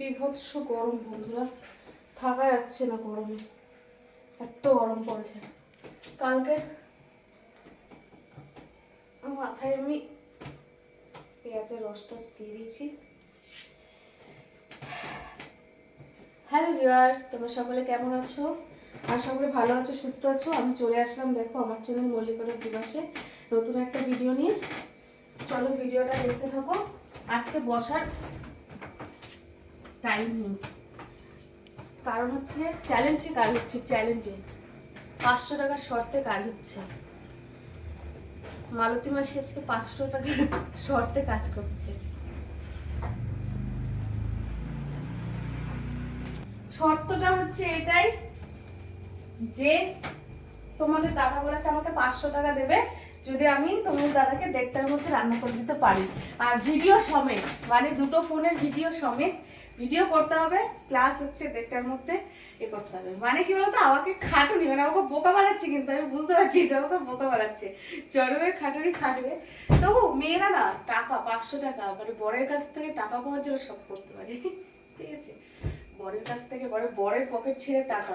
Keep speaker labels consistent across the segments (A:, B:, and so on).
A: বিভৎস গরম, বন্ধুরা। থাকা যাচ্ছে না গরমে। এত গরম পড়েছে। কালকে মাথায় আমি পেঁয়াজের রস টস দিয়ে দিয়েছি। হ্যালো ভিউয়ার্স তোমরা সকলে কেমন আছো? আর সকলে ভালো আছো, সুস্থ আছো? আমি চলে আসলাম, দেখো, আমার চ্যানেল মল্লিকরা দিবসে নতুন একটা ভিডিও নিয়ে। চলো ভিডিওটা দেখতে থাকো। আজকে বসার নেই। কারণ হচ্ছে চ্যালেঞ্জে কাজ হচ্ছে চ্যালেঞ্জে পাঁচশো টাকার শর্তে কাজ হচ্ছে। মালতী মাসি আজকে পাঁচশো টাকার শর্তে কাজ করছে। শর্তটা হচ্ছে এটাই যে তোমাদের দাদা বলেছে আমাকে পাঁচশো টাকা দেবে যদি আমি তোমাদের দাদাকে দেড়টার মধ্যে রান্না করে দিতে পারি। আর ভিডিও সমেত মানে দুটো ফোনের ভিডিও সমেত ভিডিও করতে হবে ক্লাস হচ্ছে দেড়টার মধ্যে এ করতে হবে। মানে কি বলতো, আমাকে খাটুনি মানে আমাকে বোকা বানাচ্ছে কিন্তু, আমি বুঝতে পারছি এটা আমাকে বোকা বানাচ্ছে। চরমের খাটুনি খাটবে। তবু মেয়েরা না, টাকা, পাঁচশো টাকা মানে বরের কাছ থেকে টাকা পাওয়ার জন্য সব করতে পারে। ঠিক আছে? বরের কাছ থেকে বড় বরের পকেট ছেড়ে টাকা।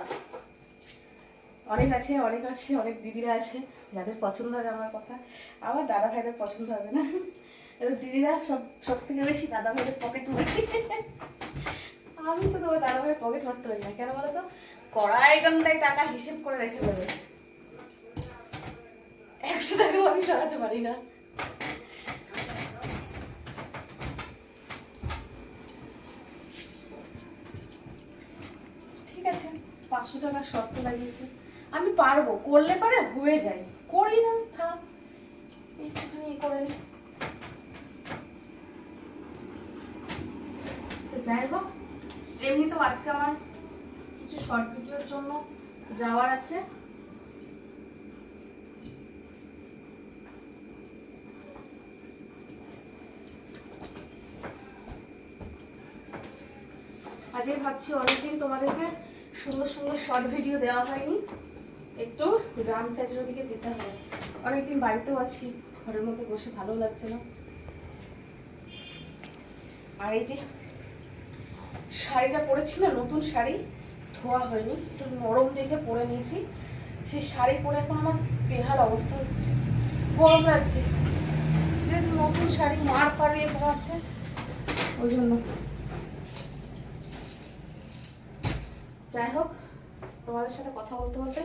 A: অনেক আছে অনেক আছে, অনেক দিদিরা আছে, যাদের পছন্দ হবে আমার কথা। আমার দাদা ভাইদের পছন্দ হবে না। এবার দিদিরা সব সব থেকে বেশি দাদা ভাইদের পকেট আমি তো তোমার দাদা ভাইয়ের পকেট মারতে পারি না। কেন বলো তো? কড়াই ঘন্টায় টাকা হিসেব করে রেখে দেবে। একশো টাকাও আমি সরাতে পারি না। ঠিক আছে, পাঁচশো টাকার শর্ত লাগিয়েছে। আমি পারব, করলে পারে হয়ে যায়। করি না, থাক। একটুখানি করে নিই। তো যাই হোক এমনি তো আজকে আমার কিছু শর্ট ভিডিওর জন্য যাওয়ার আছে। আজকে ভাবছি অনেকদিন তোমাদেরকে সুন্দর সুন্দর শর্ট ভিডিও দেওয়া হয়নি। একটু গ্রাম সাইডের ওদিকে যেতে হবে। অনেকদিন বাড়িতেও আছি, ঘরের মধ্যে বসে ভালো লাগছে না। আর এই যে শাড়িটা পরেছি না নতুন শাড়ি। ধোয়া হয়নি, একটু নরম দেখে পরে নিয়েছি। সেই শাড়ি পরে এখন আমার বেহাল অবস্থা হচ্ছে। গরম লাগছে। যেহেতু নতুন শাড়ি, মার পাড়িয়ে দেওয়া আছে। ওই জন্য। যাই হোক, তোমাদের সাথে কথা বলতে বলতে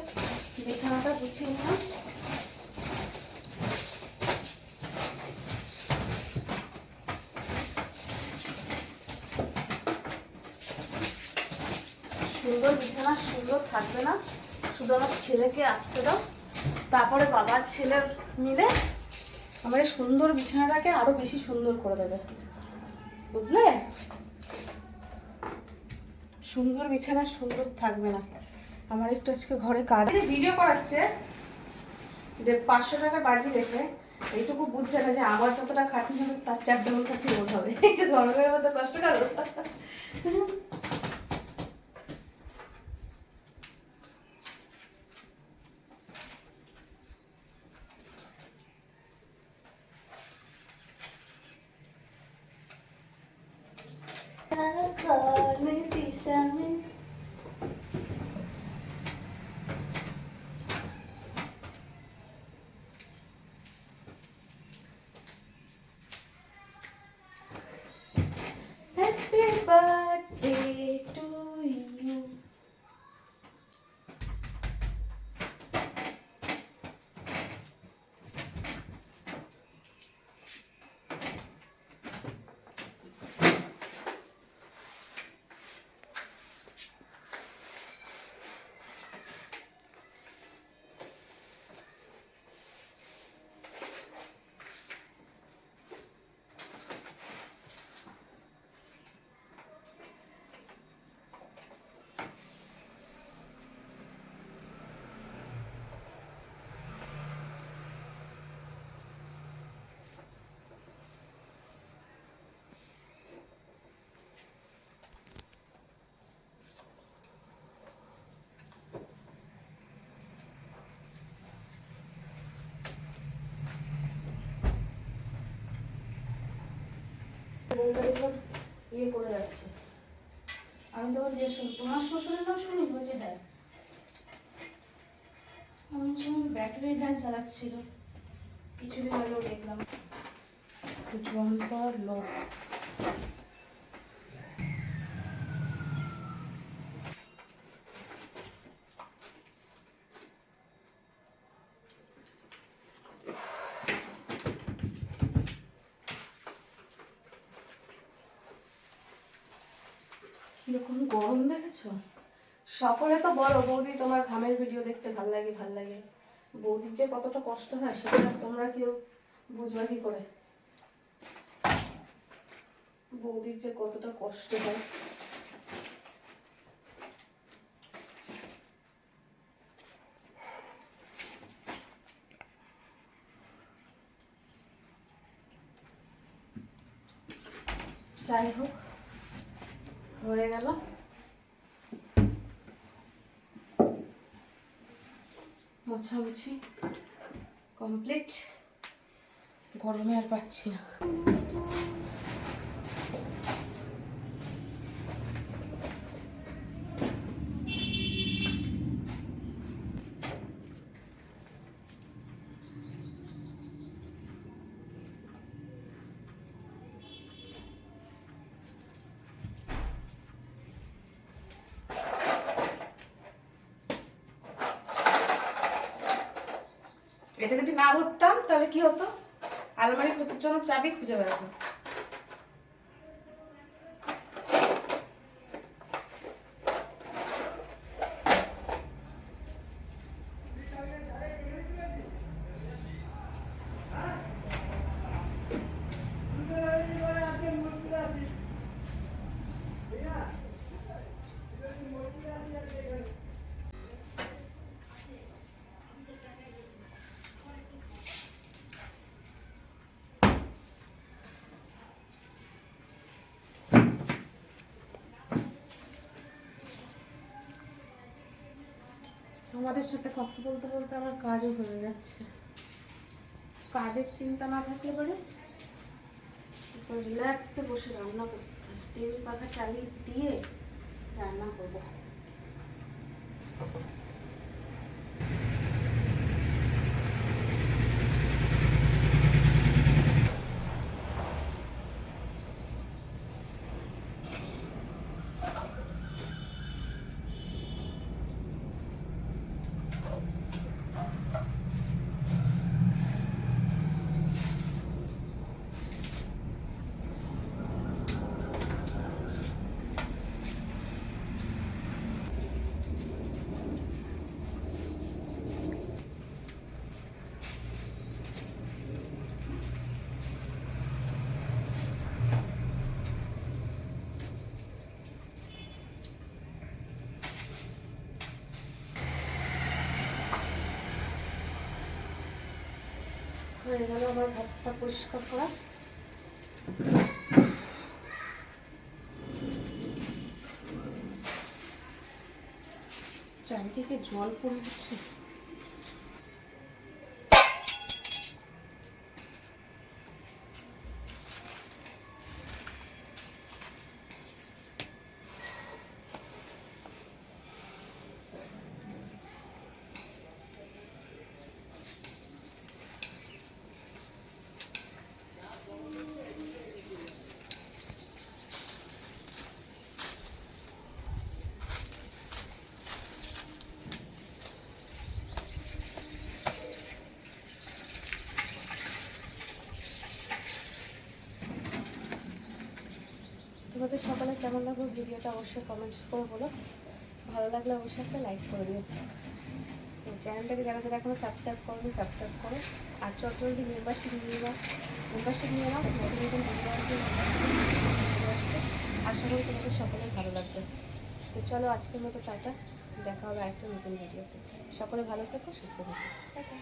A: বিছানাটা গুছিয়ে নিলাম। সুন্দর বিছানা, সুন্দর থাকবে না। শুধু আমার ছেলেকে আসতে দাও। তারপরে বাবার ছেলের মিলে আমার এই সুন্দর বিছানাটাকে আরও বেশি সুন্দর করে দেবে। বুঝলে? সুন্দর বিছানা, সুন্দর থাকবে না। আমার একটু আজকে ঘরে কাজ ভিডিও করাচ্ছে যে পাঁচশো টাকা বাজি রেখে এইটুকু বুঝছে না যে আমার যতটা খাটনি হবে, তার চার ডবল খাটনি হবে। গরমের মতো কষ্ট করো? বউটা দেখলাম ইয়ে করে যাচ্ছে। আমি তখন যে তোমার শ্বশুরের নাম শুনি? বলছি হ্যাঁ। আমি সময় ব্যাটারি ভ্যান চালাচ্ছিল, কিছুদিন আগেও দেখলাম জম্পার লোক। দেখেছ সকলে তো বলো, বৌদি তোমার ঘামের ভিডিও দেখতে ভালো লাগে ভালো লাগে। বৌদির যে কতটা কষ্ট, হয়, সেটা তোমরা কেউ বুঝবে কি করে? বৌদির যে কতটা কষ্ট, হয়। যাই হোক, হয়ে গেল। মোছামুছি কমপ্লিট। গরমে আর পাচ্ছি না। এটা যদি না ধরতাম তাহলে কি হতো? আলমারি প্রচুর জন্য চাবি খুঁজে বেড়াবো তোমাদের সাথে কথা বলতে বলতে আমার কাজও হয়ে যাচ্ছে। কাজের চিন্তা না থাকলে পরে? রিল্যাক্সে বসে রান্না করতে হবে। টেবিল পাখা চালিয়ে দিয়ে রান্না করব। হয়ে গেল আমার ভাতটা পরিষ্কার করা। চারিদিকে জল পড়ে গেছে। তোমাদের সকালে কেমন লাগল ভিডিওটা অবশ্যই কমেন্টস করে বলো। ভালো লাগলে অবশ্যই একটা লাইক করে দিও। চ্যানেলটাকে যারা যারা এখনও সাবস্ক্রাইব করোনি সাবস্ক্রাইব করো। আর চট জলদি মেম্বারশিপ নিয়ে নাও। মেম্বারশিপ নিয়ে নাও, নতুন নতুন আশা করি তোমাদের সকলের ভালো লাগবে। তো চলো আজকের মতো টাটা। দেখা হবে একটা নতুন ভিডিওতে সকলে ভালো থেকো, সুস্থ থেকো। টাটা